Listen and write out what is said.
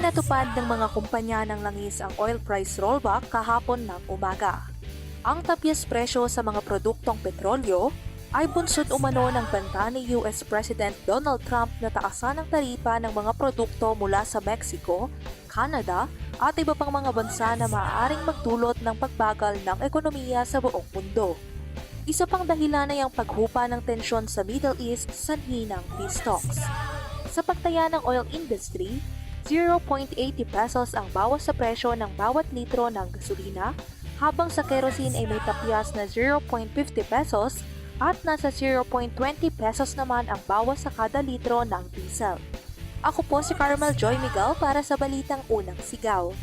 Ipinatupad ng mga kumpanya ng langis ang oil price rollback kahapon ng umaga. Ang tapyas presyo sa mga produktong petrolyo ay bunsod umano ng banta ni US President Donald Trump na taasan ng taripa ng mga produkto mula sa Mexico, Canada at iba pang mga bansa na maaaring magdulot ng pagbagal ng ekonomiya sa buong mundo. Isa pang dahilan ay ang paghupa ng tensyon sa Middle East sanhi ng peace. Sa pagtaya ng oil industry, 0.80 pesos ang bawas sa presyo ng bawat litro ng gasolina, habang sa kerosene ay may tapyas na 0.50 pesos at nasa 0.20 pesos naman ang bawas sa kada litro ng diesel. Ako po si Carmel Joy Miguel para sa Balitang Unang Sigaw.